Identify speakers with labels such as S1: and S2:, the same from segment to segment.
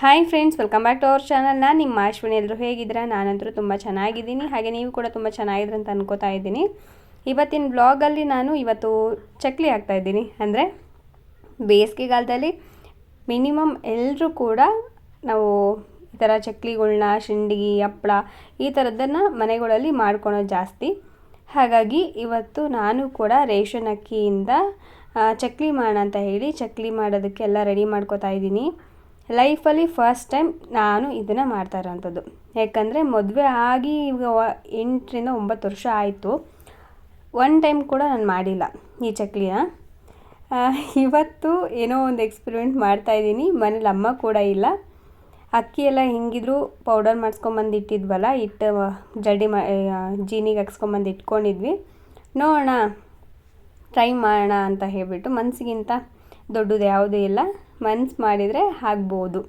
S1: Hi friends welcome back to our channel ನಾನು ನಿಮ್ಮ ಅಶ್ವಿನಿ. ಎಲ್ಲರೂ ಹೇಗಿದ್ದೀರಾ? ನಾನಂತರೂ ತುಂಬ ಚೆನ್ನಾಗಿದ್ದೀನಿ. ಹಾಗೆ ನೀವು ಕೂಡ ತುಂಬ ಚೆನ್ನಾಗಿದ್ರೆ ಅಂತ ಅನ್ಕೋತಾ ಇದ್ದೀನಿ. ಇವತ್ತಿನ ಬ್ಲಾಗಲ್ಲಿ ನಾನು ಇವತ್ತು ಚಕ್ಲಿ ಹಾಕ್ತಾಯಿದ್ದೀನಿ ಅಂದರೆ ಬೇಸಿಗೆಗಾಲದಲ್ಲಿ ಮಿನಿಮಮ್ ಎಲ್ಲರೂ ಕೂಡ ನಾವು ಈ ಥರ ಚಕ್ಲಿಗಳನ್ನ ಶಿಂಡಿಗೆ ಹಪ್ಪಳ ಈ ಥರದ್ದನ್ನು ಮನೆಗಳಲ್ಲಿ ಮಾಡ್ಕೊಳೋದು ಜಾಸ್ತಿ. ಹಾಗಾಗಿ ಇವತ್ತು ನಾನು ಕೂಡ ರೇಷನ್ ಅಕ್ಕಿಯಿಂದ ಚಕ್ಲಿ ಮಾಡೋಣ ಅಂತ ಹೇಳಿ ಚಕ್ಲಿ ಮಾಡೋದಕ್ಕೆಲ್ಲ ರೆಡಿ ಮಾಡ್ಕೋತಾ ಇದ್ದೀನಿ. ಲೈಫಲ್ಲಿ ಫಸ್ಟ್ ಟೈಮ್ ನಾನು ಇದನ್ನು ಮಾಡ್ತಾ ಇರೋವಂಥದ್ದು ಯಾಕಂದರೆ ಮದುವೆ ಆಗಿ ಈಗ ಎಂಟರಿಂದ ಒಂಬತ್ತು ವರ್ಷ ಆಯಿತು. ಒನ್ ಟೈಮ್ ಕೂಡ ನಾನು ಮಾಡಿಲ್ಲ ಈ ಚಕ್ಲಿನ. ಇವತ್ತು ಏನೋ ಒಂದು ಎಕ್ಸ್ಪೆರಿಮೆಂಟ್ ಮಾಡ್ತಾಯಿದ್ದೀನಿ ಮನೇಲಿ ಅಮ್ಮ ಕೂಡ ಇಲ್ಲ. ಅಕ್ಕಿ ಎಲ್ಲ ಹೆಂಗಿದ್ರು ಪೌಡರ್ ಮಾಡಿಸ್ಕೊಂಬಂದು ಇಟ್ಟಿದ್ವಲ್ಲ ಇಟ್ಟು ಜಡ್ಡಿ ಮಾ ಜೀನಿಗೆ ಹಾಕ್ಸ್ಕೊಂಬಂದು ಇಟ್ಕೊಂಡಿದ್ವಿ. ನೋಡೋಣ ಟ್ರೈ ಮಾಡೋಣ ಅಂತ ಹೇಳಿಬಿಟ್ಟು ಮನಸ್ಸಿಗಿಂತ ದೊಡ್ಡದು ಯಾವುದೂ ಇಲ್ಲ. ಮನ್ಸು ಮಾಡಿದರೆ ಆಗ್ಬೋದು.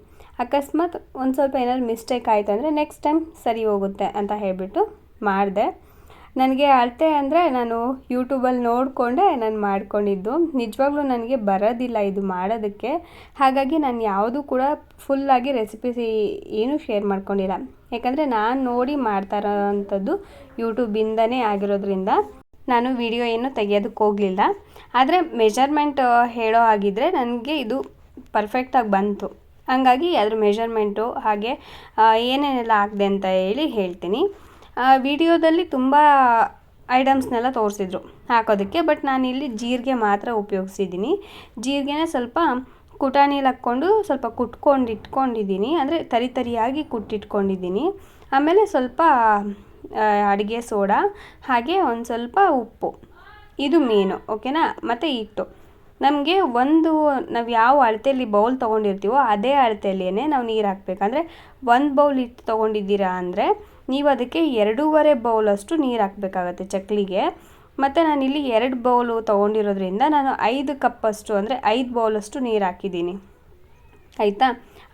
S1: ಅಕಸ್ಮಾತ್ ಒಂದು ಸ್ವಲ್ಪ ಏನಾದ್ರು ಮಿಸ್ಟೇಕ್ ಆಯಿತು ಅಂದರೆ ನೆಕ್ಸ್ಟ್ ಟೈಮ್ ಸರಿ ಹೋಗುತ್ತೆ ಅಂತ ಹೇಳಿಬಿಟ್ಟು ಮಾಡಿದೆ. ನನಗೆ ಅಳತೆ ಅಂದರೆ ನಾನು ಯೂಟ್ಯೂಬಲ್ಲಿ ನೋಡಿಕೊಂಡೆ ನಾನು ಮಾಡ್ಕೊಂಡಿದ್ದು. ನಿಜವಾಗ್ಲೂ ನನಗೆ ಬರೋದಿಲ್ಲ ಇದು ಮಾಡೋದಕ್ಕೆ. ಹಾಗಾಗಿ ನಾನು ಯಾವುದೂ ಕೂಡ ಫುಲ್ಲಾಗಿ ರೆಸಿಪೀಸ್ ಏನೂ ಶೇರ್ ಮಾಡ್ಕೊಂಡಿಲ್ಲ. ಯಾಕಂದರೆ ನಾನು ನೋಡಿ ಮಾಡ್ತಾ ಇರೋವಂಥದ್ದು ಯೂಟ್ಯೂಬಿಂದನೇ ಆಗಿರೋದ್ರಿಂದ ನಾನು ವಿಡಿಯೋ ಏನು ತೆಗೆಯೋದಕ್ಕೆ ಹೋಗಲಿಲ್ಲ. ಆದರೆ ಮೆಜರ್ಮೆಂಟ್ ಹೇಳೋ ಹಾಗಿದ್ರೆ ನನಗೆ ಇದು ಪರ್ಫೆಕ್ಟಾಗಿ ಬಂತು. ಹಂಗಾಗಿ ಅದ್ರ ಮೆಷರ್ಮೆಂಟು ಹಾಗೆ ಏನೇನೆಲ್ಲ ಹಾಕಿದೆ ಅಂತ ಹೇಳಿ ಹೇಳ್ತೀನಿ. ವಿಡಿಯೋದಲ್ಲಿ ತುಂಬ ಐಟಮ್ಸ್ನೆಲ್ಲ ತೋರಿಸಿದ್ರು ಹಾಕೋದಕ್ಕೆ ಬಟ್ ನಾನಿಲ್ಲಿ ಜೀರಿಗೆ ಮಾತ್ರ ಉಪಯೋಗಿಸಿದ್ದೀನಿ. ಜೀರಿಗೆನ ಸ್ವಲ್ಪ ಕುಟಾಣಿಲಿ ಹಾಕ್ಕೊಂಡು, ಸ್ವಲ್ಪ ಕುಟ್ಕೊಂಡು ಇಟ್ಕೊಂಡಿದ್ದೀನಿ. ಅಂದರೆ ತರಿ ತರಿಯಾಗಿ ಕುಟ್ಟಿಟ್ಕೊಂಡಿದ್ದೀನಿ. ಆಮೇಲೆ ಸ್ವಲ್ಪ ಅಡುಗೆ ಸೋಡಾ, ಹಾಗೆ ಒಂದು ಸ್ವಲ್ಪ ಉಪ್ಪು. ಇದು ಮೇನು ಓಕೆನಾ ಮತ್ತು ಹಿಟ್ಟು. ನಮಗೆ ಒಂದು, ನಾವು ಯಾವ ಅಳತೆಯಲ್ಲಿ ಬೌಲ್ ತೊಗೊಂಡಿರ್ತೀವೋ ಅದೇ ಅಳತೆಯಲ್ಲೇ ನಾವು ನೀರು ಹಾಕ್ಬೇಕು. ಅಂದರೆ ಒಂದು ಬೌಲ್ ಇಟ್ಟು ತೊಗೊಂಡಿದ್ದೀರಾ ಅಂದರೆ ನೀವು ಅದಕ್ಕೆ ಎರಡೂವರೆ ಬೌಲಷ್ಟು ನೀರು ಹಾಕಬೇಕಾಗತ್ತೆ ಚಕ್ಲಿಗೆ. ಮತ್ತು ನಾನಿಲ್ಲಿ ಎರಡು ಬೌಲು ತೊಗೊಂಡಿರೋದ್ರಿಂದ ನಾನು ಐದು ಕಪ್ಪಷ್ಟು, ಅಂದರೆ ಐದು ಬೌಲಷ್ಟು ನೀರು ಹಾಕಿದ್ದೀನಿ. ಆಯಿತಾ?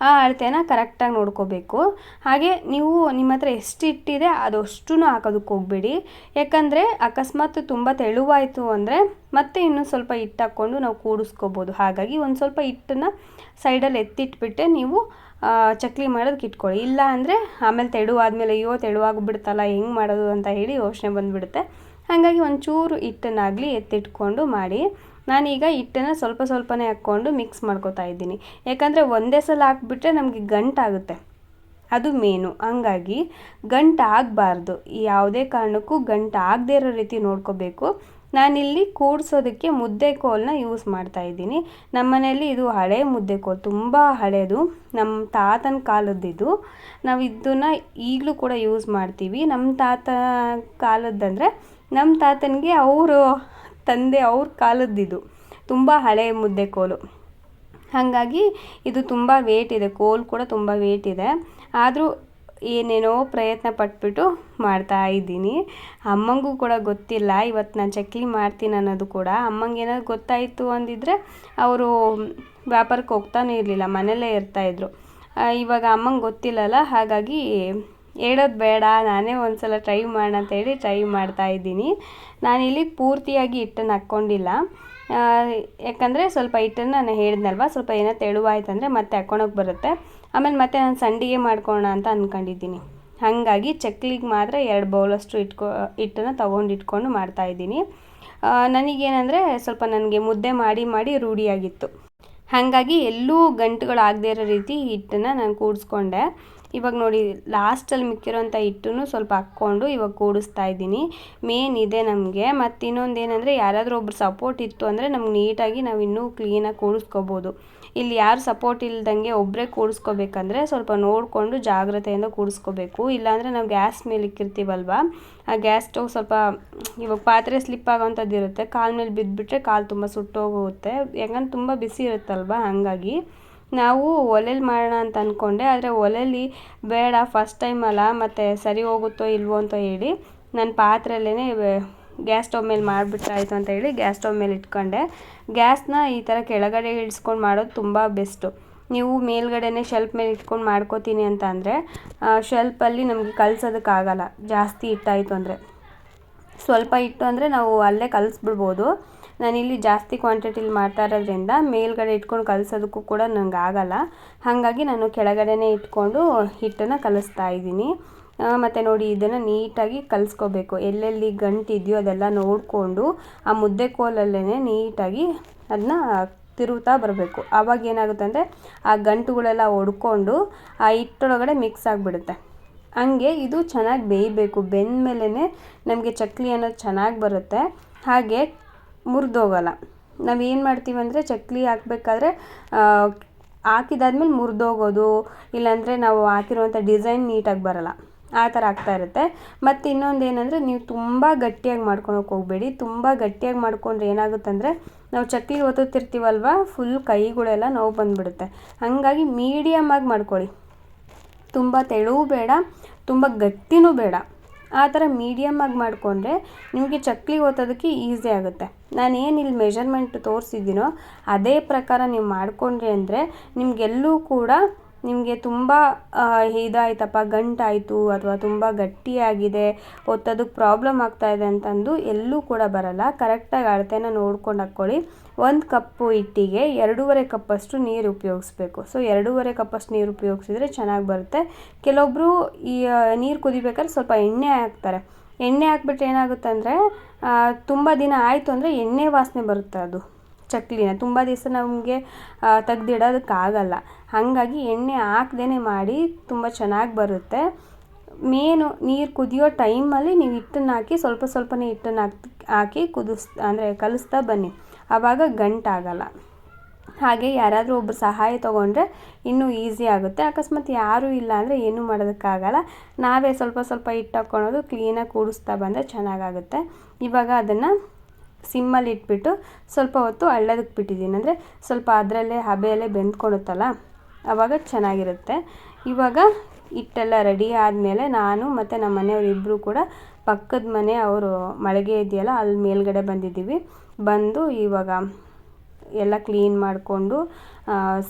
S1: ಆ ಅಳತೆನ ಕರೆಕ್ಟಾಗಿ ನೋಡ್ಕೋಬೇಕು. ಹಾಗೆ ನೀವು ನಿಮ್ಮ ಹತ್ರ ಎಷ್ಟು ಇಟ್ಟಿದೆ ಅದಷ್ಟು ಹಾಕೋದಕ್ಕೆ ಹೋಗಬೇಡಿ. ಯಾಕಂದರೆ ಅಕಸ್ಮಾತ್ ತುಂಬ ತೆಳುವಾಯಿತು ಅಂದರೆ ಮತ್ತೆ ಇನ್ನೂ ಸ್ವಲ್ಪ ಹಿಟ್ಟು ಹಾಕ್ಕೊಂಡು ನಾವು ಕೂಡಿಸ್ಕೋಬೋದು. ಹಾಗಾಗಿ ಒಂದು ಸ್ವಲ್ಪ ಹಿಟ್ಟನ್ನು ಸೈಡಲ್ಲಿ ಎತ್ತಿಟ್ಬಿಟ್ಟೆ ನೀವು ಚಕ್ಲಿ ಮಾಡೋದಕ್ಕೆ ಇಟ್ಕೊಳ್ಳಿ. ಇಲ್ಲ ಅಂದರೆ ಆಮೇಲೆ ತೆಳುವಾದ್ಮೇಲೆ ಅಯ್ಯೋ ತೆಳುವಾಗ್ಬಿಡ್ತಲ್ಲ, ಹೆಂಗೆ ಮಾಡೋದು ಅಂತ ಹೇಳಿ ಯೋಚನೆ ಬಂದುಬಿಡುತ್ತೆ. ಹಾಗಾಗಿ ಒಂಚೂರು ಹಿಟ್ಟನ್ನಾಗಲಿ ಎತ್ತಿಟ್ಕೊಂಡು ಮಾಡಿ. ನಾನೀಗ ಹಿಟ್ಟನ್ನು ಸ್ವಲ್ಪ ಸ್ವಲ್ಪನೇ ಹಾಕ್ಕೊಂಡು ಮಿಕ್ಸ್ ಮಾಡ್ಕೊತಾ ಇದ್ದೀನಿ. ಯಾಕಂದರೆ ಒಂದೇ ಸಲ ಹಾಕ್ಬಿಟ್ರೆ ನಮಗೆ ಗಂಟಾಗುತ್ತೆ ಅದು ಮೇನು ಹಂಗಾಗಿ ಗಂಟು ಆಗಬಾರ್ದು. ಯಾವುದೇ ಕಾರಣಕ್ಕೂ ಗಂಟು ಆಗದೇ ಇರೋ ರೀತಿ ನೋಡ್ಕೋಬೇಕು. ನಾನಿಲ್ಲಿ ಕೂಡ್ಸೋದಕ್ಕೆ ಮುದ್ದೆ ಕೋಲನ್ನ ಯೂಸ್ ಮಾಡ್ತಾ ಇದ್ದೀನಿ. ನಮ್ಮ ಮನೆಯಲ್ಲಿ ಇದು ಹಳೆ ಮುದ್ದೆ ಕೋಲು, ತುಂಬ ಹಳೆಯದು ನಮ್ಮ ತಾತನ ಕಾಲದ್ದಿದು. ನಾವು ಇದನ್ನು ಈಗಲೂ ಕೂಡ ಯೂಸ್ ಮಾಡ್ತೀವಿ. ನಮ್ಮ ತಾತ ಕಾಲದ್ದಂದರೆ ನಮ್ಮ ತಾತನಿಗೆ ಅವರು ತಂದೆ ಅವ್ರ ಕಾಲದ್ದಿದು ತುಂಬ ಹಳೆ ಮುದ್ದೆ ಕೋಲು. ಹಾಗಾಗಿ ಇದು ತುಂಬ ವೇಟ್ ಇದೆ, ಕೋಲ್ ಕೂಡ ತುಂಬ ವೇಟ್ ಇದೆ. ಆದರೂ ಏನೇನೋ ಪ್ರಯತ್ನ ಪಟ್ಬಿಟ್ಟು ಮಾಡ್ತಾ ಇದ್ದೀನಿ. ಅಮ್ಮಂಗೂ ಕೂಡ ಗೊತ್ತಿಲ್ಲ, ಇವತ್ತು ನಾನು ಚಕ್ಲಿ ಮಾಡ್ತೀನಿ ಅನ್ನೋದು ಕೂಡ. ಅಮ್ಮಂಗೆ ಏನಾದ್ರು ಗೊತ್ತಾಯಿತು ಅಂದಿದ್ರೆ ಅವರು ವ್ಯಾಪಾರಕ್ಕೆ ಹೋಗ್ತಾನೆ ಇರಲಿಲ್ಲ, ಮನೆಯಲ್ಲೇ ಇರ್ತಾಯಿದ್ರು ಇವಾಗ ಅಮ್ಮಂಗೆ ಗೊತ್ತಿಲ್ಲಲ್ಲ, ಹಾಗಾಗಿ ಹೇಳೋದು ಬೇಡ, ನಾನೇ ಒಂದು ಸಲ ಟ್ರೈ ಮಾಡೋಣ ಅಂತ ಹೇಳಿ ಟ್ರೈ ಮಾಡ್ತಾ ಇದ್ದೀನಿ. ನಾನಿಲ್ಲಿ ಪೂರ್ತಿಯಾಗಿ ಹಿಟ್ಟನ್ನು ಹಾಕ್ಕೊಂಡಿಲ್ಲ. ಯಾಕಂದರೆ ಸ್ವಲ್ಪ ಹಿಟ್ಟನ್ನು ನಾನು ಹೇಳಿದ್ನಲ್ವ, ಸ್ವಲ್ಪ ಏನೋ ತೆಳುವಾಯ್ತು ಅಂದರೆ ಮತ್ತೆ ಹಾಕ್ಕೊಳಕ್ಕೆ ಬರುತ್ತೆ. ಆಮೇಲೆ ಮತ್ತೆ ನಾನು ಸಂಡಿಗೆ ಮಾಡ್ಕೋಣ ಅಂತ ಅಂದ್ಕೊಂಡಿದ್ದೀನಿ ಹಾಗಾಗಿ ಚಕ್ಲಿಗೆ ಮಾತ್ರ ಎರಡು ಬೌಲಷ್ಟು ಇಟ್ಕೊ, ಹಿಟ್ಟನ್ನು ತೊಗೊಂಡು ಇಟ್ಕೊಂಡು ಮಾಡ್ತಾಯಿದ್ದೀನಿ ನನಗೇನಂದರೆ ಸ್ವಲ್ಪ ನನಗೆ ಮುದ್ದೆ ಮಾಡಿ ಮಾಡಿ ರೂಢಿಯಾಗಿತ್ತು. ಹಾಗಾಗಿ ಎಲ್ಲೂ ಗಂಟುಗಳು ಆಗದೇ ಇರೋ ರೀತಿ ಹಿಟ್ಟನ್ನು ನಾನು ಕೂಡಿಸ್ಕೊಂಡೆ. ಇವಾಗ ನೋಡಿ ಲಾಸ್ಟಲ್ಲಿ ಮಿಕ್ಕಿರೋಂಥ ಹಿಟ್ಟನ್ನು ಸ್ವಲ್ಪ ಹಾಕ್ಕೊಂಡು ಇವಾಗ ಕೂಡಿಸ್ತಾ ಇದ್ದೀನಿ. ಮೇನ್ ಇದೆ ನಮಗೆ. ಮತ್ತು ಇನ್ನೊಂದು ಏನಂದರೆ, ಯಾರಾದರೂ ಒಬ್ರು ಸಪೋರ್ಟ್ ಇತ್ತು ಅಂದರೆ ನಮ್ಗೆ ನೀಟಾಗಿ ನಾವು ಇನ್ನೂ ಕ್ಲೀನಾಗಿ ಕೂಡಿಸ್ಕೋಬೋದು. ಇಲ್ಲಿ ಯಾರು ಸಪೋರ್ಟ್ ಇಲ್ದಂಗೆ ಒಬ್ಬರೇ ಕೂಡಿಸ್ಕೋಬೇಕಂದ್ರೆ ಸ್ವಲ್ಪ ನೋಡಿಕೊಂಡು ಜಾಗ್ರತೆಯಿಂದ ಕೂಡಿಸ್ಕೋಬೇಕು. ಇಲ್ಲಾಂದರೆ ನಾವು ಗ್ಯಾಸ್ ಮೇಲೆ ಇಕ್ಕಿರ್ತೀವಲ್ವ? ಆ ಗ್ಯಾಸ್ ಸ್ಟವ್ ಸ್ವಲ್ಪ ಇವಾಗ ಪಾತ್ರೆ ಸ್ಲಿಪ್ ಆಗೋವಂಥದ್ದು ಇರುತ್ತೆ ಕಾಲ ಮೇಲೆ ಬಿದ್ದುಬಿಟ್ರೆ ಕಾಲು ತುಂಬ ಸುಟ್ಟೋಗುತ್ತೆ. ಯಾಕಂದ್ರೆ ತುಂಬ ಬಿಸಿ ಇರುತ್ತಲ್ವ? ಹಾಗಾಗಿ. ನಾವು ಒಲೆಲಿ ಮಾಡೋಣ ಅಂತ ಅಂದ್ಕೊಂಡೆ ಆದರೆ ಒಲೆಲಿ ಬೇಡ ಫಸ್ಟ್ ಟೈಮ್ ಅಲ್ಲ, ಮತ್ತು ಸರಿ ಹೋಗುತ್ತೋ ಇಲ್ವೋ ಅಂತ ಹೇಳಿ ನಾನು ಪಾತ್ರೆಯಲ್ಲೇ ಗ್ಯಾಸ್ ಸ್ಟವ್ ಮೇಲೆ ಮಾಡಿಬಿಟ್ರಾಯ್ತು ಅಂತ ಹೇಳಿ ಗ್ಯಾಸ್ ಸ್ಟವ್ ಮೇಲೆ ಇಟ್ಕೊಂಡೆ. ಗ್ಯಾಸ್ನ ಈ ಥರ ಕೆಳಗಡೆ ಇಳಿಸ್ಕೊಂಡು ಮಾಡೋದು ತುಂಬ ಬೆಸ್ಟು. ನೀವು ಮೇಲ್ಗಡೆನೇ ಶೆಲ್ಫ್ ಮೇಲೆ ಇಟ್ಕೊಂಡು ಮಾಡ್ಕೋತೀನಿ ಅಂತ ಅಂದರೆ ಶೆಲ್ಪಲ್ಲಿ ನಮಗೆ ಕಲ್ಸೋದಕ್ಕಾಗಲ್ಲ ಜಾಸ್ತಿ ಹಿಟ್ಟಾಯಿತು ಅಂದರೆ. ಸ್ವಲ್ಪ ಇಟ್ಟು ಅಂದರೆ ನಾವು ಅಲ್ಲೇ ಕಲಿಸ್ಬಿಡ್ಬೋದು. ನಾನಿಲ್ಲಿ ಜಾಸ್ತಿ ಕ್ವಾಂಟಿಟಿಲಿ ಮಾಡ್ತಾ ಇರೋದ್ರಿಂದ ಮೇಲ್ಗಡೆ ಇಟ್ಕೊಂಡು ಕಲಸೋದಕ್ಕೂ ಕೂಡ ನನಗೆ ಆಗಲ್ಲ. ಹಾಗಾಗಿ ನಾನು ಕೆಳಗಡೆನೇ ಇಟ್ಕೊಂಡು ಹಿಟ್ಟನ್ನು ಕಲಿಸ್ತಾ ಇದ್ದೀನಿ. ಮತ್ತು ನೋಡಿ, ಇದನ್ನು ನೀಟಾಗಿ ಕಲಿಸ್ಕೋಬೇಕು. ಎಲ್ಲೆಲ್ಲಿ ಗಂಟಿದೆಯೋ ಅದೆಲ್ಲ ನೋಡಿಕೊಂಡು ಆ ಮುದ್ದೆ ಕೋಲಲ್ಲೇ ನೀಟಾಗಿ ಅದನ್ನ ತಿರುಗ್ತಾ ಬರಬೇಕು. ಆವಾಗ ಏನಾಗುತ್ತೆ ಅಂದರೆ ಆ ಗಂಟುಗಳೆಲ್ಲ ಒಡ್ಕೊಂಡು ಆ ಹಿಟ್ಟೊಳಗಡೆ ಮಿಕ್ಸ್ ಆಗಿಬಿಡುತ್ತೆ. ಹಂಗೆ ಇದು ಚೆನ್ನಾಗಿ ಬೇಯಬೇಕು. ಬೆಂದ ಮೇಲೇ ನಮಗೆ ಚಕ್ಲಿ ಅನ್ನೋದು ಚೆನ್ನಾಗಿ ಬರುತ್ತೆ. ಹಾಗೆ ಮುರಿದೋಗಲ್ಲ. ನಾವು ಏನು ಮಾಡ್ತೀವಿ ಅಂದರೆ ಚಕ್ಲಿ ಹಾಕ್ಬೇಕಾದ್ರೆ ಹಾಕಿದಾದ್ಮೇಲೆ ಮುರಿದೋಗೋದು, ಇಲ್ಲಾಂದರೆ ನಾವು ಹಾಕಿರುವಂಥ ಡಿಸೈನ್ ನೀಟಾಗಿ ಬರಲ್ಲ. ಆ ಥರ ಆಗ್ತಾ ಇರುತ್ತೆ. ಮತ್ತು ಇನ್ನೊಂದು ಏನಂದರೆ ನೀವು ತುಂಬ ಗಟ್ಟಿಯಾಗಿ ಮಾಡ್ಕೊಳಕ್ಕೆ ಹೋಗಬೇಡಿ. ತುಂಬ ಗಟ್ಟಿಯಾಗಿ ಮಾಡ್ಕೊಂಡ್ರೆ ಏನಾಗುತ್ತೆ ಅಂದರೆ ನಾವು ಚಕ್ಲಿ ಒತ್ತುತ್ತಿರ್ತೀವಲ್ವ ಫುಲ್ ಕೈಗಳೆಲ್ಲ ನೋವು ಬಂದುಬಿಡುತ್ತೆ. ಹಾಗಾಗಿ ಮೀಡಿಯಮಾಗಿ ಮಾಡ್ಕೊಳ್ಳಿ. ತುಂಬ ತೆಳುವು ಬೇಡ, ತುಂಬ ಗಟ್ಟಿನೂ ಬೇಡ. ಆ ಥರ ಮೀಡಿಯಮ್ಮಾಗಿ ಮಾಡಿಕೊಂಡ್ರೆ ನಿಮಗೆ ಚಕ್ಲಿ ಒತ್ತೋದಕ್ಕೆ ಈಸಿ ಆಗುತ್ತೆ. ನಾನು ಏನು ಇಲ್ಲಿ ಮೆಷರ್ಮೆಂಟ್ ತೋರಿಸಿದ್ದೀನೋ ಅದೇ ಪ್ರಕಾರ ನೀವು ಮಾಡಿಕೊಂಡ್ರಿ ಅಂದರೆ ನಿಮಗೆಲ್ಲೂ ಕೂಡ ನಿಮಗೆ ತುಂಬ ಇದಾಯ್ತಪ್ಪ, ಗಂಟಾಯಿತು ಅಥವಾ ತುಂಬ ಗಟ್ಟಿಯಾಗಿದೆ ಒತ್ತೋದಕ್ಕೆ ಪ್ರಾಬ್ಲಮ್ ಆಗ್ತಾಯಿದೆ ಅಂತಂದು ಎಲ್ಲೂ ಕೂಡ ಬರಲ್ಲ. ಕರೆಕ್ಟಾಗಿ ಅಳತೆನ ನೋಡ್ಕೊಂಡು ಹಾಕ್ಕೊಳ್ಳಿ. ಒಂದು ಕಪ್ಪು ಹಿಟ್ಟಿಗೆ ಎರಡೂವರೆ ಕಪ್ಪಷ್ಟು ನೀರು ಉಪಯೋಗಿಸ್ಬೇಕು. ಸೊ ಎರಡೂವರೆ ಕಪ್ಪಷ್ಟು ನೀರು ಉಪಯೋಗಿಸಿದ್ರೆ ಚೆನ್ನಾಗಿ ಬರುತ್ತೆ. ಕೆಲವೊಬ್ಬರು ಈ ನೀರು ಕುದಿಬೇಕಾದ್ರೆ ಸ್ವಲ್ಪ ಎಣ್ಣೆ ಹಾಕ್ತಾರೆ. ಎಣ್ಣೆ ಹಾಕ್ಬಿಟ್ರೆ ಏನಾಗುತ್ತೆ ಅಂದರೆ ತುಂಬ ದಿನ ಆಯಿತು ಅಂದರೆ ಎಣ್ಣೆ ವಾಸನೆ ಬರುತ್ತೆ ಅದು. ಚಕ್ಲಿನ ತುಂಬ ದಿವಸ ನಮಗೆ ತೆಗ್ದಿಡೋದಕ್ಕಾಗಲ್ಲ. ಹಾಗಾಗಿ ಎಣ್ಣೆ ಹಾಕ್ದೇ ಮಾಡಿ ತುಂಬ ಚೆನ್ನಾಗಿ ಬರುತ್ತೆ. ಮೇನು ನೀರು ಕುದಿಯೋ ಟೈಮಲ್ಲಿ ನೀವು ಹಿಟ್ಟನ್ನು ಹಾಕಿ, ಸ್ವಲ್ಪ ಸ್ವಲ್ಪನೇ ಹಿಟ್ಟನ್ನು ಹಾಕಿ ಹಾಕಿ ಕುದಿಸ್, ಅಂದರೆ ಕಲಿಸ್ತಾ ಬನ್ನಿ. ಆವಾಗ ಗಂಟಾಗಲ್ಲ ಹಾಗೆ ಯಾರಾದರೂ ಒಬ್ಬರು ಸಹಾಯ ತೊಗೊಂಡ್ರೆ ಇನ್ನೂ ಈಸಿ ಆಗುತ್ತೆ. ಅಕಸ್ಮಾತ್ ಯಾರೂ ಇಲ್ಲ ಅಂದರೆ ಏನೂ ಮಾಡೋದಕ್ಕಾಗಲ್ಲ. ನಾವೇ ಸ್ವಲ್ಪ ಸ್ವಲ್ಪ ಹಿಟ್ಟು ಹಾಕ್ಕೊಳೋದು ಕ್ಲೀನಾಗಿ ಕೂಡಿಸ್ತಾ ಬಂದರೆ ಚೆನ್ನಾಗಾಗುತ್ತೆ ಇವಾಗ ಅದನ್ನು ಸಿಮ್ಮಲ್ಲಿ ಇಟ್ಬಿಟ್ಟು ಸ್ವಲ್ಪ ಹೊತ್ತು ಹಳ್ಳದಕ್ಕೆ ಬಿಟ್ಟಿದ್ದೀನಿ. ಅಂದರೆ ಸ್ವಲ್ಪ ಅದರಲ್ಲೇ ಹಬೆಯಲ್ಲೇ ಬೆಂದ್ಕೊಳುತ್ತಲ್ಲ ಆವಾಗ ಚೆನ್ನಾಗಿರುತ್ತೆ. ಇವಾಗ ಹಿಟ್ಟೆಲ್ಲ ರೆಡಿ ಆದಮೇಲೆ ನಾನು ಮತ್ತು ನಮ್ಮ ಮನೆಯವ್ರು ಕೂಡ ಪಕ್ಕದ ಮನೆ ಅವರು ಮಳಿಗೆ ಇದೆಯಲ್ಲ, ಅಲ್ಲಿ ಮೇಲ್ಗಡೆ ಬಂದಿದ್ದೀವಿ. ಬಂದು ಇವಾಗ ಎಲ್ಲ ಕ್ಲೀನ್ ಮಾಡಿಕೊಂಡು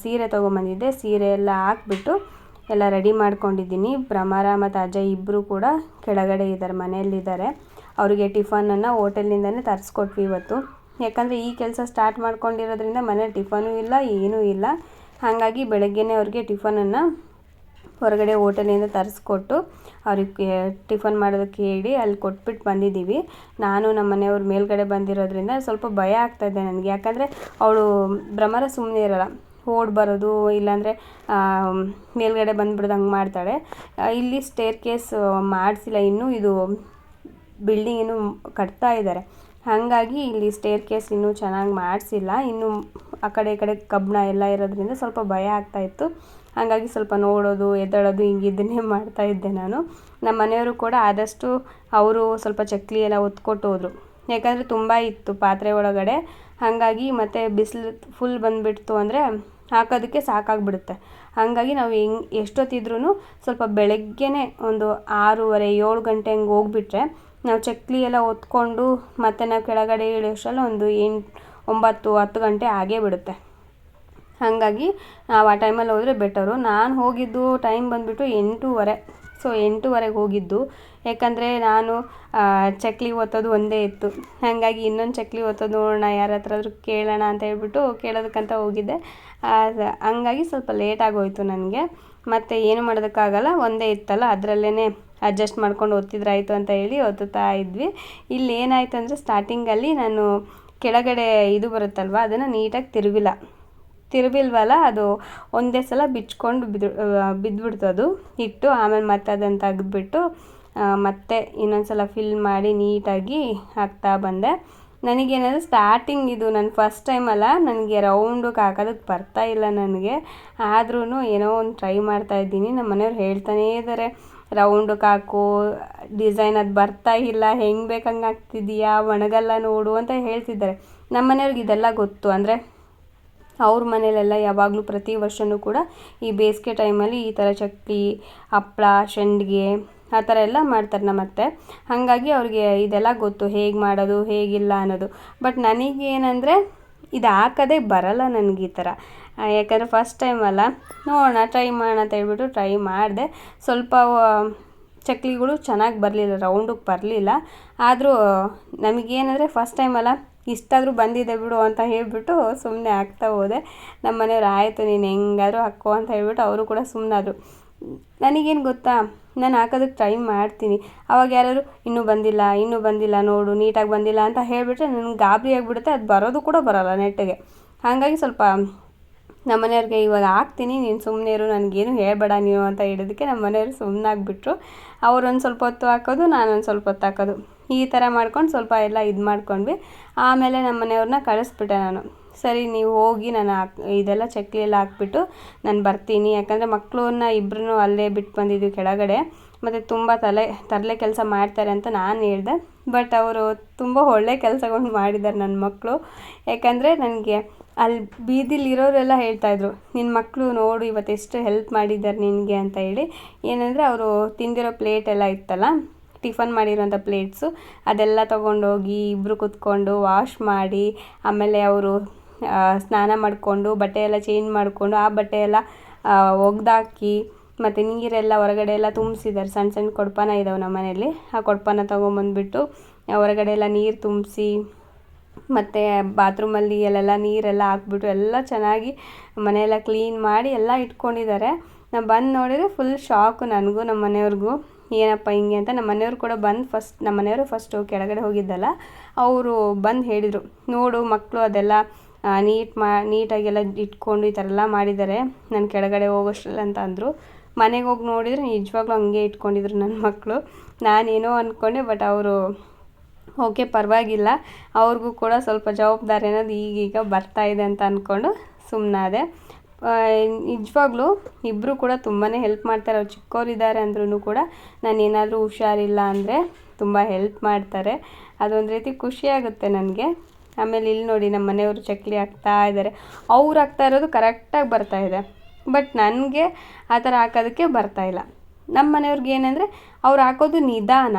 S1: ಸೀರೆ ತೊಗೊಂಬಂದಿದ್ದೆ. ಸೀರೆ ಎಲ್ಲ ಹಾಕ್ಬಿಟ್ಟು ಎಲ್ಲ ರೆಡಿ ಮಾಡ್ಕೊಂಡಿದ್ದೀನಿ. ಭ್ರಮರ ಮತ್ತು ಅಜಯ್ ಇಬ್ಬರು ಕೂಡ ಕೆಳಗಡೆ ಇದ್ದಾರೆ, ಮನೆಯಲ್ಲಿದ್ದಾರೆ. ಅವರಿಗೆ ಟಿಫನನ್ನು ಹೋಟೆಲ್ನಿಂದನೇ ತರಿಸ್ಕೊಟ್ವಿ ಇವತ್ತು. ಯಾಕಂದರೆ ಈ ಕೆಲಸ ಸ್ಟಾರ್ಟ್ ಮಾಡ್ಕೊಂಡಿರೋದ್ರಿಂದ ಮನೇಲಿ ಟಿಫನೂ ಇಲ್ಲ, ಏನೂ ಇಲ್ಲ. ಹಾಗಾಗಿ ಬೆಳಗ್ಗೆನೇ ಅವ್ರಿಗೆ ಟಿಫನನ್ನು ಹೊರಗಡೆ ಹೋಟೆಲಿಂದ ತರಿಸ್ಕೊಟ್ಟು ಅವ್ರಿಗೆ ಟಿಫನ್ ಮಾಡೋದಕ್ಕೆ ಹೇಳಿ ಅಲ್ಲಿ ಕೊಟ್ಬಿಟ್ಟು ಬಂದಿದ್ದೀವಿ. ನಾನು ನಮ್ಮ ಮನೆಯವ್ರ ಮೇಲ್ಗಡೆ ಬಂದಿರೋದ್ರಿಂದ ಸ್ವಲ್ಪ ಭಯ ಆಗ್ತಾಯಿದೆ ನನಗೆ. ಯಾಕಂದರೆ ಅವಳು ಭ್ರಮರ ಸುಮ್ಮನೆ ಇರೋಲ್ಲ. ಓಡ್ ಬರೋದು, ಇಲ್ಲಾಂದರೆ ಮೇಲ್ಗಡೆ ಬಂದುಬಿಡೋದು ಹಂಗೆ ಮಾಡ್ತಾಳೆ ಇಲ್ಲಿ ಸ್ಟೇರ್ ಕೇಸ್ ಮಾಡಿಸಿಲ್ಲ. ಇನ್ನೂ ಇದು ಬಿಲ್ಡಿಂಗ್ ಇನ್ನೂ ಕಟ್ತಾ ಇದ್ದಾರೆ. ಹಾಗಾಗಿ ಇಲ್ಲಿ ಸ್ಟೇರ್ ಕೇಸ್ ಇನ್ನೂ ಚೆನ್ನಾಗಿ ಮಾಡಿಸಿಲ್ಲ. ಇನ್ನು ಆ ಕಡೆ ಈ ಕಡೆ ಕಬ್ಬಣ ಎಲ್ಲ ಇರೋದ್ರಿಂದ ಸ್ವಲ್ಪ ಭಯ ಆಗ್ತಾಯಿತ್ತು ಹಾಗಾಗಿ ಸ್ವಲ್ಪ ನೋಡೋದು, ಎದ್ದೇಳೋದು, ಹಿಂಗೆ ಇದನ್ನೇ ಮಾಡ್ತಾ ಇದ್ದೆ ನಾನು. ನಮ್ಮ ಮನೆಯವರು ಕೂಡ ಆದಷ್ಟು ಅವರು ಸ್ವಲ್ಪ ಚಕ್ಲಿ ಎಲ್ಲ ಒತ್ಕೊಟ್ಟು ಹೋದರು. ಯಾಕಂದರೆ ತುಂಬ ಇತ್ತು ಪಾತ್ರೆ ಒಳಗಡೆ. ಹಾಗಾಗಿ ಮತ್ತು ಬಿಸಿಲು ಫುಲ್ ಬಂದುಬಿಡ್ತು ಅಂದರೆ ಹಾಕೋದಕ್ಕೆ ಸಾಕಾಗ್ಬಿಡುತ್ತೆ. ಹಾಗಾಗಿ ನಾವು ಹೆಂಗ್ ಎಷ್ಟೊತ್ತಿದ್ರೂ ಸ್ವಲ್ಪ ಬೆಳಗ್ಗೆನೇ ಒಂದು ಆರೂವರೆ, ಏಳು ಗಂಟೆ ಹಂಗೆ ಹೋಗ್ಬಿಟ್ರೆ ನಾವು ಚಕ್ಲಿ ಎಲ್ಲ ಹೊತ್ಕೊಂಡು ಮತ್ತೆ ನಾವು ಕೆಳಗಡೆ ಇಳಿಯೋಷ್ಟ್ರಲ್ಲಿ ಒಂದು ಎಂಟು ಒಂಬತ್ತು, ಹತ್ತು ಗಂಟೆ ಆಗೇ ಬಿಡುತ್ತೆ. ಹಾಗಾಗಿ ನಾವು ಆ ಟೈಮಲ್ಲಿ ಹೋದರೆ ಬೆಟರು ನಾನು ಹೋಗಿದ್ದು ಟೈಮ್ ಬಂದುಬಿಟ್ಟು ಎಂಟೂವರೆ. ಸೊ ಎಂಟೂವರೆಗೆ ಹೋಗಿದ್ದು. ಯಾಕಂದರೆ ನಾನು ಚಕ್ಲಿ ಒತ್ತೋದು ಒಂದೇ ಇತ್ತು. ಹಾಗಾಗಿ ಇನ್ನೊಂದು ಚಕ್ಲಿ ಒತ್ತೋದು ನೋಡೋಣ ಯಾರ ಹತ್ರ ಆದರೂ ಕೇಳೋಣ ಅಂತ ಹೇಳ್ಬಿಟ್ಟು ಕೇಳೋದಕ್ಕಂತ ಹೋಗಿದ್ದೆ. ಹಂಗಾಗಿ ಸ್ವಲ್ಪ ಲೇಟಾಗಿ ಹೋಯಿತು ನನಗೆ. ಮತ್ತು ಏನು ಮಾಡೋದಕ್ಕಾಗಲ್ಲ, ಒಂದೇ ಇತ್ತಲ್ಲ ಅದರಲ್ಲೇ ಅಡ್ಜಸ್ಟ್ ಮಾಡ್ಕೊಂಡು ಒತ್ತಿದ್ರಾಯ್ತು ಅಂತ ಹೇಳಿ ಓದುತ್ತಾ ಇದ್ವಿ. ಇಲ್ಲಿ ಏನಾಯಿತು ಅಂದರೆ ಸ್ಟಾರ್ಟಿಂಗಲ್ಲಿ ನಾನು ಕೆಳಗಡೆ ಇದು ಬರುತ್ತಲ್ವ, ಅದನ್ನು ನೀಟಾಗಿ ತಿರುವಿಲ್ಲ ತಿರುವಿಲ್ವಲ್ಲ ಅದು ಒಂದೇ ಸಲ ಬಿಚ್ಕೊಂಡು ಬಿದ್ದು ಬಿದ್ದುಬಿಡ್ತು ಅದು. ಇಟ್ಟು ಆಮೇಲೆ ಮತ್ತೆ ಅದನ್ನು ತೆಗೆದ್ಬಿಟ್ಟು ಮತ್ತೆ ಇನ್ನೊಂದು ಸಲ ಫಿಲ್ ಮಾಡಿ ನೀಟಾಗಿ ಹಾಕ್ತಾ ಬಂದೆ. ನನಗೇನಂದರೆ ಸ್ಟಾರ್ಟಿಂಗ್ ಇದು ನನ್ನ ಫಸ್ಟ್ ಟೈಮ್ ಅಲ್ಲ, ನನಗೆ ರೌಂಡಕ್ಕೆ ಹಾಕೋದಕ್ಕೆ ಬರ್ತಾ ಇಲ್ಲ ನನಗೆ. ಆದ್ರೂ ಏನೋ ಒಂದು ಟ್ರೈ ಮಾಡ್ತಾ ಇದ್ದೀನಿ. ನಮ್ಮ ಮನೆಯವ್ರು ಹೇಳ್ತಾನೇ ಇದ್ದಾರೆ ರೌಂಡಕ್ಕೆ ಕಾಕು, ಡಿಸೈನ್ ಅದು ಬರ್ತಾ ಇಲ್ಲ, ಹೆಂಗೆ ಬೇಕು ಹಂಗೆ ಆಗ್ತಿದೀಯಾ, ಒಣಗಲ್ಲ ನೋಡು ಅಂತ ಹೇಳ್ತಿದ್ದಾರೆ. ನಮ್ಮ ಮನೆಯವ್ರಿಗೆ ಇದೆಲ್ಲ ಗೊತ್ತು. ಅಂದರೆ ಅವ್ರ ಮನೇಲೆಲ್ಲ ಯಾವಾಗಲೂ ಪ್ರತಿ ವರ್ಷವೂ ಕೂಡ ಈ ಬೇಸಿಗೆ ಟೈಮಲ್ಲಿ ಈ ಥರ ಚಕ್ಲಿ ಹಪ್ಪಳ ಸಂಡಿಗೆ ಆ ಥರ ಎಲ್ಲ ಮಾಡ್ತಾರೆ ನಮ್ಮ ಅತ್ತೆ. ಹಾಗಾಗಿ ಅವ್ರಿಗೆ ಇದೆಲ್ಲ ಗೊತ್ತು. ಹೇಗೆ ಮಾಡೋದು, ಹೇಗಿಲ್ಲ ಅನ್ನೋದು. ಬಟ್ ನನಗೇನಂದರೆ ಇದು ಹಾಕೋದೇ ಬರಲ್ಲ ನನಗೆ ಈ ಥರ. ಯಾಕಂದರೆ ಫಸ್ಟ್ ಟೈಮ್ ಅಲ್ಲ. ನೋಡೋಣ ಟ್ರೈ ಮಾಡೋಣ ಅಂತ ಹೇಳ್ಬಿಟ್ಟು ಟ್ರೈ ಮಾಡಿದೆ. ಸ್ವಲ್ಪ ಚಕ್ಲಿಗಳು ಚೆನ್ನಾಗಿ ಬರಲಿಲ್ಲ ರೌಂಡಿಗೆ ಬರಲಿಲ್ಲ. ಆದರೂ, ನಮಗೇನಂದರೆ ಫಸ್ಟ್ ಟೈಮ್ ಅಲ್ಲ, ಇಷ್ಟಾದರೂ ಬಂದಿದೆ ಬಿಡು ಅಂತ ಹೇಳಿಬಿಟ್ಟು ಸುಮ್ಮನೆ ಹಾಕ್ತಾ ಹೋದೆ. ನಮ್ಮ ಮನೆಯವ್ರು ಆಯಿತು ನೀನು ಹೆಂಗಾದರೂ ಹಾಕೋ ಅಂತ ಹೇಳ್ಬಿಟ್ಟು ಅವರು ಕೂಡ ಸುಮ್ಮನಾದರು ನನಗೇನು ಗೊತ್ತಾ? ನಾನು ಹಾಕೋದಕ್ಕೆ ಟ್ರೈ ಮಾಡ್ತೀನಿ. ಅವಾಗ ಯಾರಾದ್ರು, ಇನ್ನೂ ಬಂದಿಲ್ಲ ಇನ್ನೂ ಬಂದಿಲ್ಲ, ನೋಡು, ನೀಟಾಗಿ ಬಂದಿಲ್ಲ ಅಂತ ಹೇಳಿಬಿಟ್ರೆ ನನಗೆ ಗಾಬರಿ ಆಗಿಬಿಡುತ್ತೆ, ಅದು ಬರೋದು ಕೂಡ ಬರೋಲ್ಲ ನೆಟ್ಟಿಗೆ ಹಾಗಾಗಿ ಸ್ವಲ್ಪ ನಮ್ಮ ಮನೆಯವ್ರಿಗೆ ಇವಾಗ ಹಾಕ್ತೀನಿ, ನೀನು ಸುಮ್ಮನೆ ಇರು, ನನಗೇನು ಹೇಳಬೇಡ ನೀವು ಅಂತ ಹೇಳೋದಕ್ಕೆ ನಮ್ಮ ಮನೆಯವರು ಸುಮ್ಮನಾಗ್ಬಿಟ್ರು ಅವ್ರು ಒಂದು ಸ್ವಲ್ಪ ಹೊತ್ತು ಹಾಕೋದು ನಾನು ಒಂದು ಸ್ವಲ್ಪ ಹೊತ್ತು ಹಾಕೋದು. ಈ ಥರ ಮಾಡ್ಕೊಂಡು ಸ್ವಲ್ಪ ಎಲ್ಲ ಇದು ಮಾಡ್ಕೊಂಡ್ವಿ. ಆಮೇಲೆ ನಮ್ಮ ಮನೆಯವ್ರನ್ನ ಕಳಿಸ್ಬಿಟ್ಟೆ ನಾನು. ಸರಿ, ನೀವು ಹೋಗಿ ನಾನು ಹಾಕ್ ಇದೆಲ್ಲ ಚಕ್ಲಿ ಎಲ್ಲ ಹಾಕ್ಬಿಟ್ಟು ನಾನು ಬರ್ತೀನಿ. ಯಾಕಂದರೆ ಮಕ್ಕಳನ್ನ ಇಬ್ಬರೂ ಅಲ್ಲೇ ಬಿಟ್ಟು ಬಂದಿದ್ವಿ ಕೆಳಗಡೆ. ಮತ್ತು ತುಂಬ ತಲೆ ತರಲೆ ಕೆಲಸ ಮಾಡ್ತಾರೆ ಅಂತ ನಾನು ಹೇಳಿದೆ. ಬಟ್ ಅವರು ತುಂಬ ಒಳ್ಳೆ ಕೆಲಸಗಳು ಮಾಡಿದ್ದಾರೆ ನನ್ನ ಮಕ್ಕಳು ಯಾಕಂದರೆ ನನಗೆ ಅಲ್ಲಿ ಬೀದಿಲಿ ಇರೋರೆಲ್ಲ ಹೇಳ್ತಾಯಿದ್ರು ನಿನ್ನ ಮಕ್ಕಳು ನೋಡು ಇವತ್ತು ಎಷ್ಟು ಹೆಲ್ಪ್ ಮಾಡಿದ್ದಾರೆ ನಿನಗೆ? ಅಂತ ಹೇಳಿ. ಏನಂದರೆ ಅವರು ತಿಂದಿರೋ ಪ್ಲೇಟ್ ಎಲ್ಲ ಇತ್ತಲ್ಲ, ಟಿಫನ್ ಮಾಡಿರೋಂಥ ಪ್ಲೇಟ್ಸು ಅದೆಲ್ಲ ತೊಗೊಂಡೋಗಿ ಇಬ್ಬರು ಕೂತ್ಕೊಂಡು ವಾಶ್ ಮಾಡಿ, ಆಮೇಲೆ ಅವರು ಸ್ನಾನ ಮಾಡಿಕೊಂಡು ಬಟ್ಟೆ ಎಲ್ಲ ಚೇಂಜ್ ಮಾಡಿಕೊಂಡು, ಆ ಬಟ್ಟೆ ಎಲ್ಲ ಒಗ್ದಾಕಿ, ಮತ್ತು ನೀರೆಲ್ಲ ಹೊರಗಡೆ ಎಲ್ಲ ತುಂಬಿಸಿದ್ದಾರೆ. ಸಣ್ಣ ಸಣ್ಣ ಕೊಡಪಾನ ಇದ್ದಾವೆ ನಮ್ಮ ಮನೆಯಲ್ಲಿ. ಆ ಕೊಡಪಾನ ತೊಗೊಂಬಂದ್ಬಿಟ್ಟು ಹೊರಗಡೆ ಎಲ್ಲ ನೀರು ತುಂಬಿಸಿ, ಮತ್ತು ಬಾತ್ರೂಮಲ್ಲಿ ಅಲ್ಲೆಲ್ಲ ನೀರೆಲ್ಲ ಹಾಕ್ಬಿಟ್ಟು ಎಲ್ಲ ಚೆನ್ನಾಗಿ ಮನೆಯೆಲ್ಲ ಕ್ಲೀನ್ ಮಾಡಿ ಎಲ್ಲ ಇಟ್ಕೊಂಡಿದ್ದಾರೆ. ನಾನು ಬಂದು ನೋಡಿದರೆ ಫುಲ್ ಶಾಕು ನನಗೂ, ನಮ್ಮ ಮನೆಯವ್ರಿಗೂ. ಏನಪ್ಪ ಹಿಂಗೆ ಅಂತ ನಮ್ಮ ಮನೆಯವ್ರು ಕೂಡ ಬಂದು ಫಸ್ಟ್ ನಮ್ಮ ಮನೆಯವರು ಫಸ್ಟು ಕೆಳಗಡೆ ಹೋಗಿದ್ದಲ್ಲ, ಅವರು ಬಂದು ಹೇಳಿದರು, ನೋಡು ಮಕ್ಕಳು ಅದೆಲ್ಲ ನೀಟ್ ಮಾ ನೀಟಾಗೆಲ್ಲ ಇಟ್ಕೊಂಡು ಈ ಥರ ಎಲ್ಲ ಮಾಡಿದ್ದಾರೆ. ನಾನು ಕೆಳಗಡೆ ಹೋಗೋಷ್ಟ್ರಲ್ಲಿ ಅಂತ ಅಂದರು. ಮನೆಗೆ ಹೋಗಿ ನೋಡಿದರೆ ನಿಜವಾಗ್ಲೂ ಹಂಗೆ ಇಟ್ಕೊಂಡಿದ್ರು ನನ್ನ ಮಕ್ಕಳು ನಾನೇನೋ ಅಂದ್ಕೊಂಡೆ ಬಟ್ ಅವರು ಓಕೆ, ಪರವಾಗಿಲ್ಲ. ಅವ್ರಿಗೂ ಕೂಡ ಸ್ವಲ್ಪ ಜವಾಬ್ದಾರಿ ಅನ್ನೋದು ಈಗೀಗ ಬರ್ತಾ ಇದೆ ಅಂತ ಅಂದ್ಕೊಂಡು ಸುಮ್ಮನಾದೆ ನಿಜವಾಗ್ಲೂ ಇಬ್ಬರು ಕೂಡ ತುಂಬಾ ಹೆಲ್ಪ್ ಮಾಡ್ತಾರೆ. ಅವ್ರು ಚಿಕ್ಕವರಿದ್ದಾರೆ ಅಂದ್ರೂ ಕೂಡ ನಾನು ಏನಾದರೂ ಹುಷಾರಿಲ್ಲ ಅಂದರೆ ತುಂಬ ಹೆಲ್ಪ್ ಮಾಡ್ತಾರೆ. ಅದೊಂದು ರೀತಿ ಖುಷಿಯಾಗುತ್ತೆ ನನಗೆ. ಆಮೇಲೆ ಇಲ್ಲಿ ನೋಡಿ ನಮ್ಮ ಮನೆಯವರು ಚಕ್ಲಿ ಹಾಕ್ತಾ ಇದ್ದಾರೆ. ಅವ್ರು ಹಾಕ್ತಾ ಇರೋದು ಕರೆಕ್ಟಾಗಿ ಬರ್ತಾ ಇದೆ. ಬಟ್ ನನಗೆ ಆ ಥರ ಹಾಕೋದಕ್ಕೆ ಇಲ್ಲ. ನಮ್ಮ ಮನೆಯವ್ರಿಗೆ ಏನಂದರೆ ಅವ್ರು ಹಾಕೋದು ನಿಧಾನ.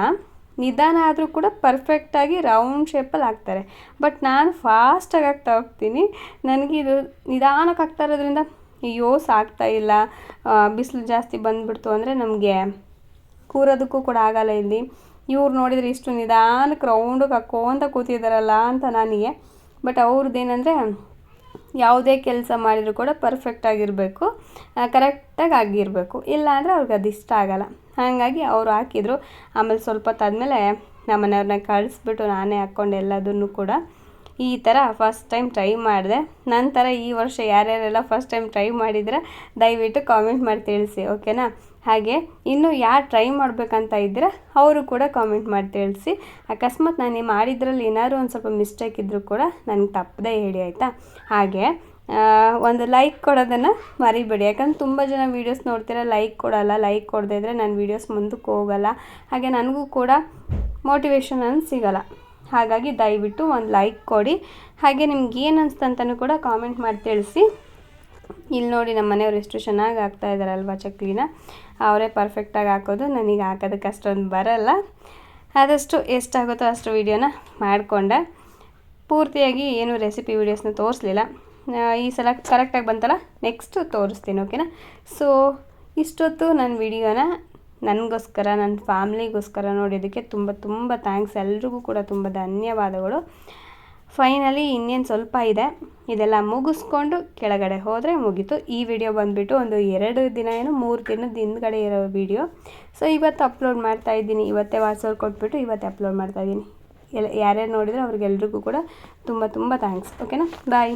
S1: ನಿಧಾನ ಆದರೂ ಕೂಡ ಪರ್ಫೆಕ್ಟಾಗಿ ರೌಂಡ್ ಶೇಪಲ್ಲಿ ಹಾಕ್ತಾರೆ. ಬಟ್ ನಾನು ಫಾಸ್ಟಾಗಿ ಹಾಕ್ತಾ ಹೋಗ್ತೀನಿ. ನನಗಿದು ನಿಧಾನಕ್ಕೆ ಹಾಕ್ತಾ ಇರೋದ್ರಿಂದ ಅಯ್ಯೋ ಸಾಕ್ತಾ ಇಲ್ಲ. ಬಿಸಿಲು ಜಾಸ್ತಿ ಬಂದುಬಿಡ್ತು ಅಂದರೆ ನಮಗೆ ಕೂರೋದಕ್ಕೂ ಕೂಡ ಆಗಲ್ಲ ಇಲ್ಲಿ. ಇವ್ರು ನೋಡಿದರೆ ಇಷ್ಟು ನಿಧಾನಕ್ಕೆ ರೌಂಡಿಗೆ ಹಾಕ್ಕೊಂತ ಕೂತಿದ್ದಾರಲ್ಲ ಅಂತ ನನಗೆ. ಬಟ್ ಅವ್ರದ್ದು ಏನಂದರೆ ಯಾವುದೇ ಕೆಲಸ ಮಾಡಿದರೂ ಕೂಡ ಪರ್ಫೆಕ್ಟಾಗಿರಬೇಕು ಕರೆಕ್ಟಾಗಿ ಆಗಿರಬೇಕು. ಇಲ್ಲಾಂದರೆ ಅವ್ರಿಗೆ ಅದು ಇಷ್ಟ ಆಗೋಲ್ಲ. ಹಾಗಾಗಿ ಅವರು ಹಾಕಿದರು. ಆಮೇಲೆ ಸ್ವಲ್ಪ ಹೊತ್ತಾದ್ಮೇಲೆ ನಮ್ಮ ಮನೆಯವ್ರನ್ನ ಕಳಿಸ್ಬಿಟ್ಟು ನಾನೇ ಹಾಕ್ಕೊಂಡು ಎಲ್ಲದನ್ನು ಕೂಡ. ಈ ಥರ ಫಸ್ಟ್ ಟೈಮ್ ಟ್ರೈ ಮಾಡಿದೆ. ನಂತರ ಈ ವರ್ಷ ಯಾರ್ಯಾರೆಲ್ಲ ಫಸ್ಟ್ ಟೈಮ್ ಟ್ರೈ ಮಾಡಿದ್ರೆ ದಯವಿಟ್ಟು ಕಾಮೆಂಟ್ ಮಾಡಿ ತಿಳಿಸಿ ಓಕೆನಾ ಹಾಗೆ ಇನ್ನು ಯಾರು ಟ್ರೈ ಮಾಡಬೇಕಂತ ಇದ್ದರೆ ಅವರು ಕೂಡ ಕಾಮೆಂಟ್ ಮಾಡಿ ತಿಳಿಸಿ. ಅಕಸ್ಮಾತ್ ನಾನು ಮಾಡಿದ್ರಲ್ಲಿ ಏನಾದರೂ ಒಂದು ಸ್ವಲ್ಪ ಮಿಸ್ಟೇಕ್ ಇದ್ದರೂ ಕೂಡ ನನಗೆ ತಪ್ಪದೇ ಹೇಳಿ ಆಯಿತಾ? ಹಾಗೆ ಒಂದು ಲೈಕ್ ಕೊಡೋದನ್ನು ಮರಿಬೇಡಿ. ಯಾಕಂದ್ರೆ ತುಂಬ ಜನ ವೀಡಿಯೋಸ್ ನೋಡ್ತೀರ ಲೈಕ್ ಕೊಡೋಲ್ಲ ಲೈಕ್ ಕೊಡದೇ ಇದ್ದರೆ ನನ್ನ ವೀಡಿಯೋಸ್ ಮುಂದಕ್ಕೆ ಹೋಗಲ್ಲ. ಹಾಗೆ ನನಗೂ ಕೂಡ ಮೋಟಿವೇಶನ್ ಅನ್ನು ಸಿಗೋಲ್ಲ. ಹಾಗಾಗಿ ದಯವಿಟ್ಟು ಒಂದು ಲೈಕ್ ಕೊಡಿ. ಹಾಗೆ ನಿಮ್ಗೆ ಏನು ಅನಿಸ್ತಂತನೂ ಕೂಡ ಕಾಮೆಂಟ್ ಮಾಡಿ ತಿಳಿಸಿ. ಇಲ್ಲಿ ನೋಡಿ ನಮ್ಮ ಮನೆಯವ್ರು ಎಷ್ಟು ಚೆನ್ನಾಗಿ ಆಗ್ತಾಯಿದ್ದಾರೆ ಇದ್ದಾರಲ್ವ ಚಕ್ಲಿನ? ಅವರೇ ಪರ್ಫೆಕ್ಟಾಗಿ ಹಾಕೋದು. ನನಗೆ ಹಾಕೋದಕ್ಕೆ ಅಷ್ಟೊಂದು ಬರಲ್ಲ. ಆದಷ್ಟು ಎಷ್ಟಾಗುತ್ತೋ ಅಷ್ಟು ವೀಡಿಯೋನ ಮಾಡಿಕೊಂಡೆ. ಪೂರ್ತಿಯಾಗಿ ಏನು ರೆಸಿಪಿ ವೀಡಿಯೋಸ್ನ ತೋರಿಸ್ಲಿಲ್ಲ. ಈ ಸಲ ಕರೆಕ್ಟಾಗಿ ಬಂತಲ್ಲ? ನೆಕ್ಸ್ಟು ತೋರಿಸ್ತೀನಿ ಓಕೆನಾ ಸೊ ಇಷ್ಟೊತ್ತು ನನ್ನ ವಿಡಿಯೋನ ನನಗೋಸ್ಕರ ನನ್ನ ಫ್ಯಾಮ್ಲಿಗೋಸ್ಕರ ನೋಡಿದ್ದಕ್ಕೆ ತುಂಬ ತುಂಬ ಥ್ಯಾಂಕ್ಸ್ ಎಲ್ರಿಗೂ ಕೂಡ ತುಂಬ ಧನ್ಯವಾದಗಳು. ಫೈನಲಿ ಇನ್ನೇನು ಸ್ವಲ್ಪ ಇದೆ. ಇದೆಲ್ಲ ಮುಗಿಸ್ಕೊಂಡು ಕೆಳಗಡೆ ಹೋದರೆ ಮುಗೀತು. ಈ ವಿಡಿಯೋ ಬಂದುಬಿಟ್ಟು ಒಂದು ಎರಡು ದಿನ ಏನು, ಮೂರು ದಿನದ ಹಿಂದ್ಗಡೆ ಇರೋ ವಿಡಿಯೋ ಸೊ ಇವತ್ತು ಅಪ್ಲೋಡ್ ಮಾಡ್ತಾ ಇದ್ದೀನಿ. ಇವತ್ತೇ ವಾಟ್ಸಪ್ ಕೊಟ್ಬಿಟ್ಟು ಇವತ್ತೇ ಅಪ್ಲೋಡ್ ಮಾಡ್ತಾಯಿದ್ದೀನಿ ಎಲ್ಲ ಯಾರ್ಯಾರು ನೋಡಿದರೆ ಅವ್ರಿಗೆಲ್ರಿಗೂ ಕೂಡ ತುಂಬ ತುಂಬ ಥ್ಯಾಂಕ್ಸ್ ಓಕೆನಾ ಬಾಯ್